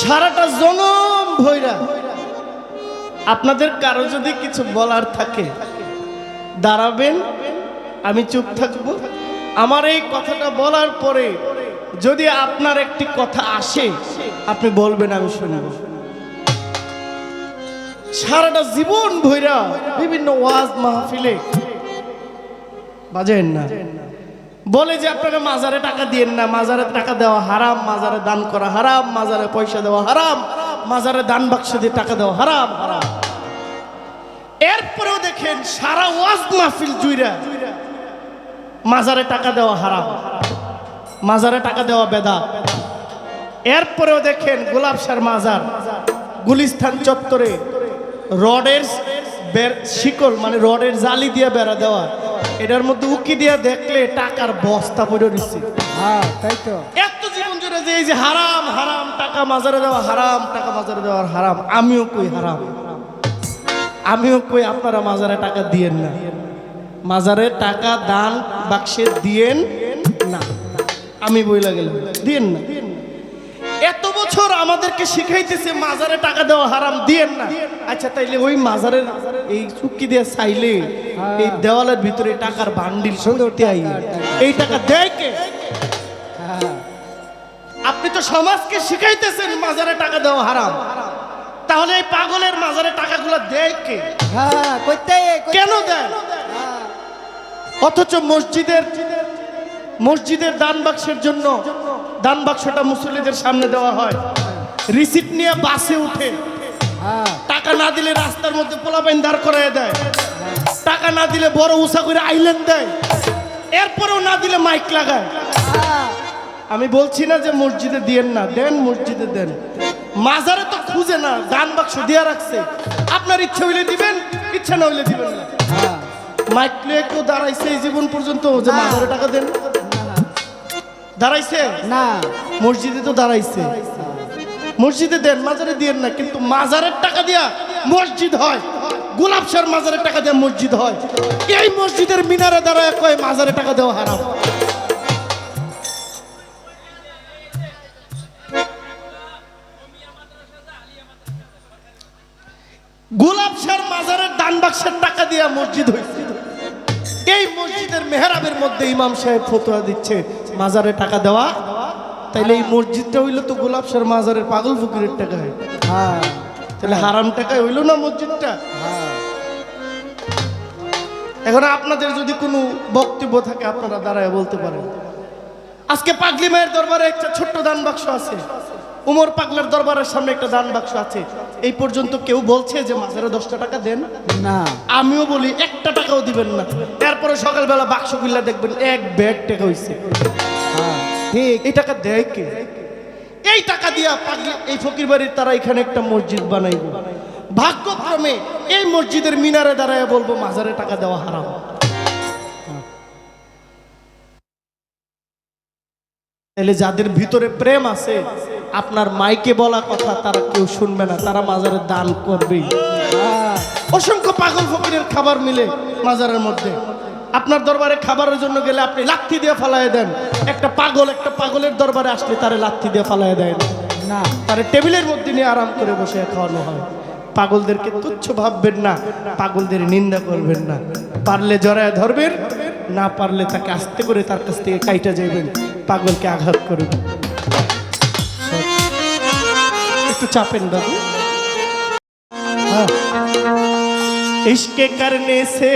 সারাটা জনম ভৈরা। আপনাদের কারও যদি কিছু বলার থাকে, দাঁড়াবেন, আমি চুপ থাকব। আমার এই কথাটা বলার পরে যদি আপনার একটি কথা আসে, আপনি বলবেন, আমি শুনব। সারাটা জীবন ভৈরা বিভিন্ন ওয়াজ মাহফিলে বাজেন না। বলে যে আপনারা মাজারে টাকা দিয়েন না, মাজারে টাকা দেওয়া হারাম, মাজারে দান করা হারাম, মাজারে পয়সা দেওয়া হারাম, মাজারে দান বাক্স দিয়ে টাকা দেওয়া হারাম। হারাম এরপরেও দেখেন সারা ওয়াজ মাহফিল জুইরা মাজারে টাকা দেওয়া হারাম, মাজারে টাকা দেওয়া বেদা। এরপরেও দেখেন গোলাপ সার মাজার গুলিস্তান চত্বরে রডের শিকল মানে রডের জালি দিয়ে বেড়া দেওয়া। এটার মধ্যে উকি দিয়ে দেখলে টাকার বস্তা পড়ে দিচ্ছে হ্যাঁ তাই তো। এত জীবন জুড়ে যে এই যে হারাম হারাম টাকা মাজারে দেওয়া হারাম টাকা মাজারে দেওয়ার হারাম আমিও কই হারাম? আমিও কই আপনারা মাজারে টাকা দিয়েন না? মাজারে টাকা দান বাক্সে দিয়েন না। আমি বইলা গেলাম দিয়েন না? এত বছর আমাদেরকে শিখাইতেছে মাজারে টাকা দেওয়া হারাম দিয়েন না। আচ্ছা তাইলে ওই মাজারের এই চুক্তি দিয়ে চাইলে এই দেওয়ালের ভিতরে টাকার বান্ডিল সুন্দর এই টাকা দেয় কে? আপনি তো সমাজকে শিখাইতেছেন মাজারে টাকা দেওয়া হারাম। তাহলে এই পাগলের মাজারে টাকাগুলো দেয় কে? হ্যাঁ। কেন দেয়? অথচ মসজিদের মসজিদের দান বাক্সের জন্য দান বাক্সটা মুসল্লিদের সামনে দেওয়া হয়। রিসিপ্ট নিয়ে বাসে উঠে হ্যাঁ। টাকা না দিলে রাস্তার মধ্যে পোলাপাইন দাঁড় করাই দেয়। টাকা না দিলে বড় উষা করে আইলেন দেয়। এরপরেও না দিলে মাইক লাগায়। হ্যাঁ। আমি বলছি না যে মসজিদে দিয়েন না দেন মসজিদে দেন। মাজারে তো খুঁজে না দান বাক্স দিয়া রাখছে। আপনার ইচ্ছে হইলে দিবেন ইচ্ছা না হইলে দিবেন না। হ্যাঁ। মাইক লিয়ে কেউ দাঁড়াইছে এই জীবন পর্যন্ত যে মাজারে টাকা দেন দাঁড়াইছে? না। মসজিদে তো দাঁড়াইছে। মসজিদে দেন মাজারে দিয়েন না কিন্তু মাজারের টাকা দিয়া মসজিদ হয়। গোলাপ শাহর মাজারের টাকা দিয়ে মসজিদ হয়। এই মসজিদের মিনারে দাঁড়ায় কয় মাজারে টাকা দেওয়া হারাম। গোলাপ শাহর মাজারের দান বাক্সের টাকা দিয়া মসজিদ হয়েছে এই মসজিদের মেহরাবের মধ্যে ইমাম সাহেব ফতোয়া দিচ্ছে মাজারে টাকা দেওয়া তাইলে এই মসজিদটা হইল তো গোলাপ শাহর মাজারের পাগল ফকিরের টাকায় হ্যাঁ। তাহলে হারাম টাকায় হইল না মসজিদটা? এখন আপনাদের যদি কোনো বক্তব্য থাকে আপনারা দাঁড়ায় বলতে পারেন। আজকে পাগলি মায়ের দরবারে একটা ছোট্ট দান বাক্স আছে। উমর পাগলার দরবারের সামনে একটা দান বাক্স আছে। এই পর্যন্ত কেউ বলছে যে মাজারে দশটা টাকা দেন? না। আমিও বলি একটা টাকাও দিবেন না। এরপরে সকালবেলা বাক্স খুললে দেখবেন এক ব্যাগ টাকা হইছে। হ্যাঁ ঠিক। এই টাকা দেয় কে? এই টাকা দিয়া পাগলি এই ফকির বাড়ির তারা এখানে একটা মসজিদ বানাইব। ভাগ্যক্রমে এই মসজিদের মিনারে দাঁড়ায় বলব মাজারে টাকা দেওয়া হারাম। তাহলে যাদের ভিতরে প্রেম আছে আপনার মাইকে বলা কথা তারা কেউ শুনবে না তারা মাজারে দান করবেই। হ্যাঁ অসংখ্য পাগল ফকিরের খাবার মিলে মাজারের মধ্যে। আপনার দরবারে খাবারের জন্য গেলে আপনি লাথি দিয়ে ফালায় দেন। একটা পাগল একটা পাগলের দরবারে আসলে তারে লাথি দিয়ে ফালায় দেন না। তারে টেবিলের মধ্যে নিয়ে আরাম করে বসে খাওয়ানো হয়। পাগলদেরকে তুচ্ছ ভাববেন না পাগলদের নিন্দা করবেন না। পারলে জড়ায় ধরবেন না পারলে তাকে আস্তে করে তার কাছ থেকে কাইটা যাইবেন পাগলকে আঘাত করবেন। একটু চাপেন দাদু হ্যাঁ। ইসকে করনে সে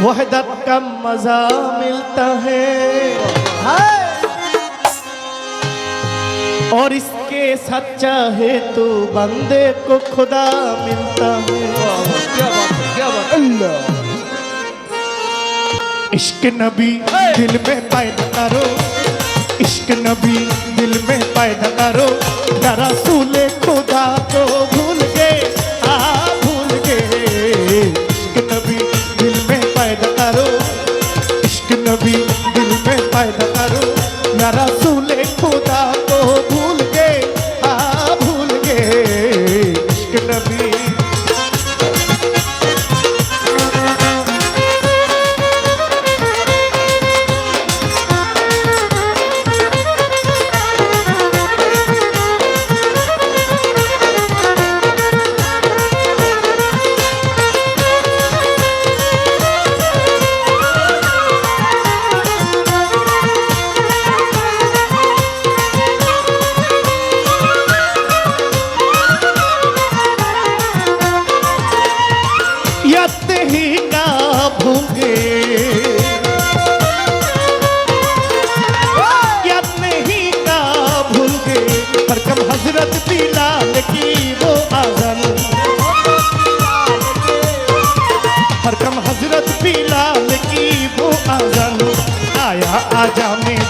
वहदत का मज़ा मिलता है। और इसके सच्चा है तो बंदे को खुदा मिलता है। इश्क नबी दिल में पैदा करो। इश्क नबी दिल में पैदा करो। जरा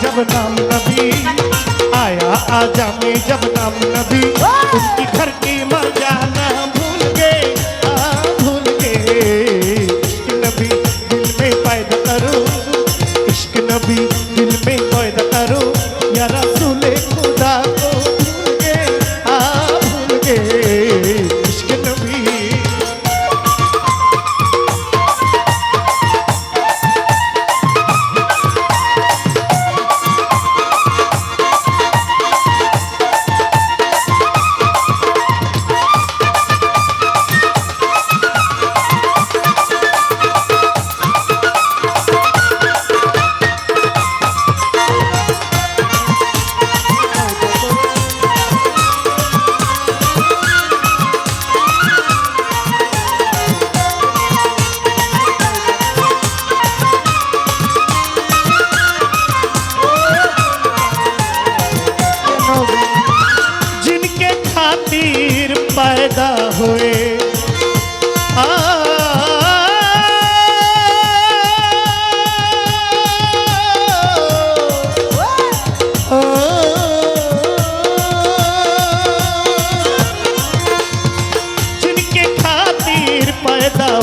जब नाम नबी आया आजा में जब नाम नबी उसकी घर की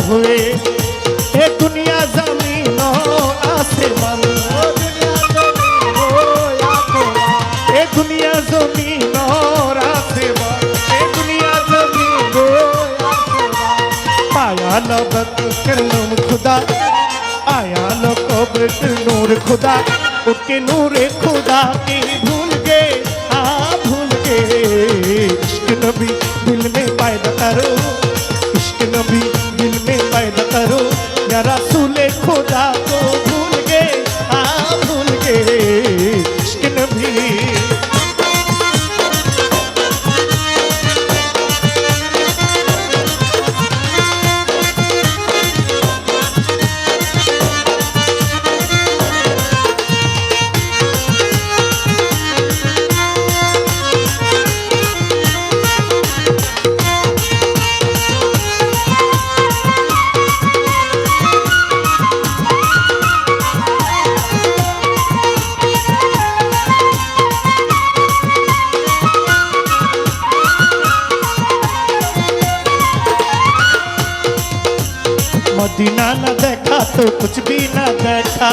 हुए ये दुनिया जमीनों आसमान ए दुनिया जमीन और आसमान ए दुनिया जमीन आया लबक कर नूर खुदा आया लो कब्र कर नूर खुदा उसके नूर खुदा की भूल गए आ भूल गए इश्क नबी दिल में पैदा करो मदीना न देखा तो कुछ भी न देखा।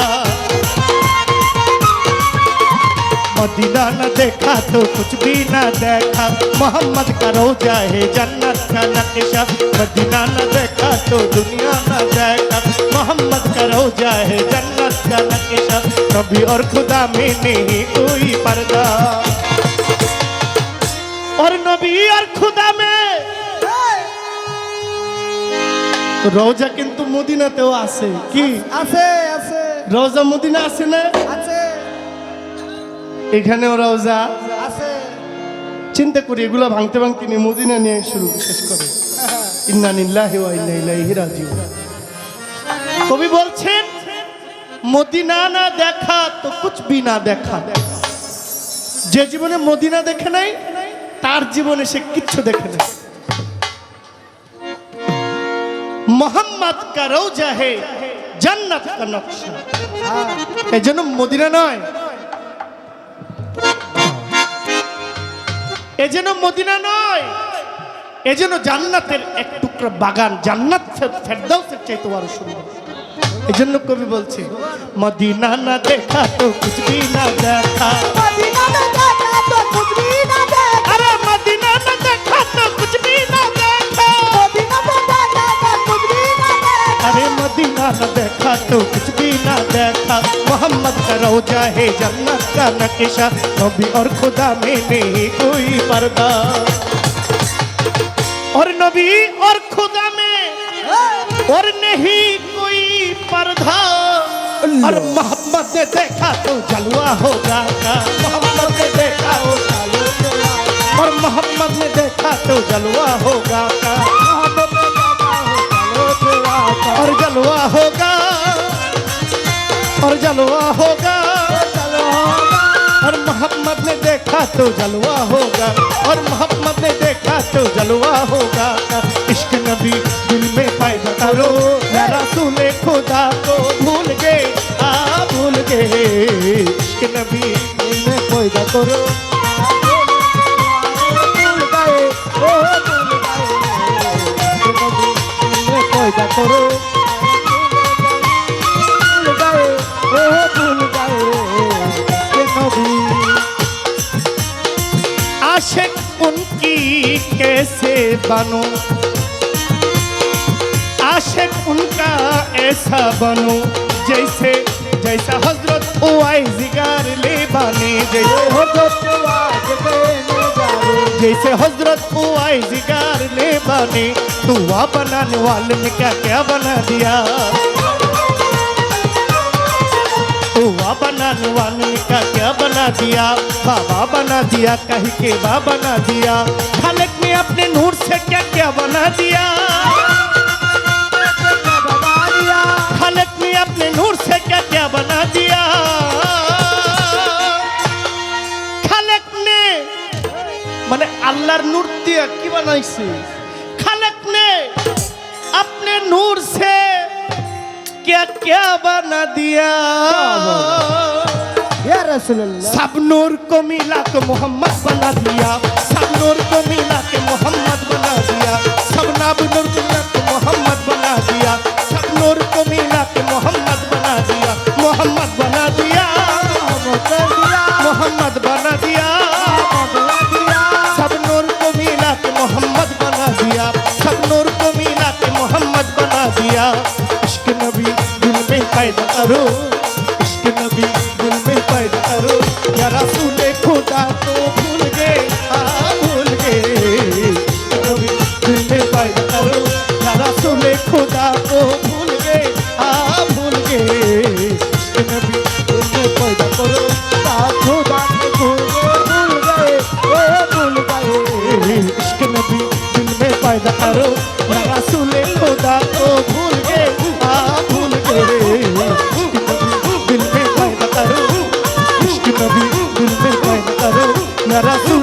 मदीना न देखा तो कुछ भी न देखा। मोहम्मद का रोजा है जन्नत का नक्शा। मदीना न देखा तो दुनिया न देखा। मोहम्मद का रोजा है जन्नत का नक्शा। कभी और खुदा में नहीं कोई पर्दा। और नबी और खुदा में রোজা কিন্তু মদিনাতেও আছে। কি? আছে আছে। রোজা মদিনা আছে না? আছে। এখানেও রোজা আছে। চিন্তা করি এগুলো ভাঙতে ভাঙতে নিয়ে মদিনা নিয়ে শুরু শেষ করে। ইন্না নিল্লাহি ওয়া ইন্না ইলাইহি রাজিউন। কবি বলছেন মদিনা না দেখা তো কুছ বি না দেখা। যে জীবনে মদিনা দেখে নাই তার জীবনে সে কিচ্ছু দেখে নাই। মোহাম্মদ কা রৌজা হে জান্নাত কা নকশা। হ্যাঁ, এই জন্য মদিনা নয়। এ যেন মদিনা নয়। এ যেন জান্নাতের এক টুকরো বাগান জান্নাত ফেরদাউসের চাইতে আরও সুন্দর। এই জন্য কবি বলছে মদিনা না দেখা তো কুচবি না দেখা। মদিনা না দেখা তো কুচবি না मदीना न देखा तो कुछ भी ना देखा। मोहम्मद का रोजा है जन्नत का नक्शा नबी और खुदा में नहीं कोई पर्दा। और नबी और खुदा में और नहीं कोई पर्दा। और मोहम्मद ने देखा तो जलवा होगा का। मोहम्मद ने देखा हो और मोहम्मद ने देखा तो जलवा होगा का। और जलवा होगा, और जलवा होगा, और मोहम्मद ने देखा तो जलवा होगा, और मोहम्मद ने देखा तो जलवा होगा। इश्क नबी दिल में पैदा करो रसूल खुदा को भूल गए, आ भूल गए। इश्क নবী दिल में पैदा करो पैदा करो भूल गए ओ भूल गए ये नबी आशिक उनकी कैसे बनो आशिक उनका ऐसा बनो जैसे जैसा हजरत ओआई जिगार ले बने जैसे हो जो आज देने जाओ जैसे हजरत ओआई जिगार ले बने तू वा बनाने वाले ने क्या क्या बना दिया तू वा बनाने वाले ने क्या क्या बना दिया बाबा बना दिया कहीं के बा बना दिया खालिक ने अपने नूर से क्या क्या बना दिया बना दिया खालिक ने अपने नूर से क्या क्या बना दिया খালেক নে মানে আল্লাহর নূর দিয়ে কি বানাইছে খালেক নে अपने नूर से क्या क्या बना दिया? या रसूल सब नूर को मिला के मोहम्मद बना दिया। सब नूर को मिला के मोहम्मद बना दिया। सब नाब नूर को मिला में पैदा करो या रसूल खुदा को भूल गए हाँ भूल गए। इश्क नबी में खुदा के भूल गए दिल में पैदा करो या रसूल खुदा को भूल गए, आ भूल गए। दिल में पैदा करो, इश्क दिल में खुदा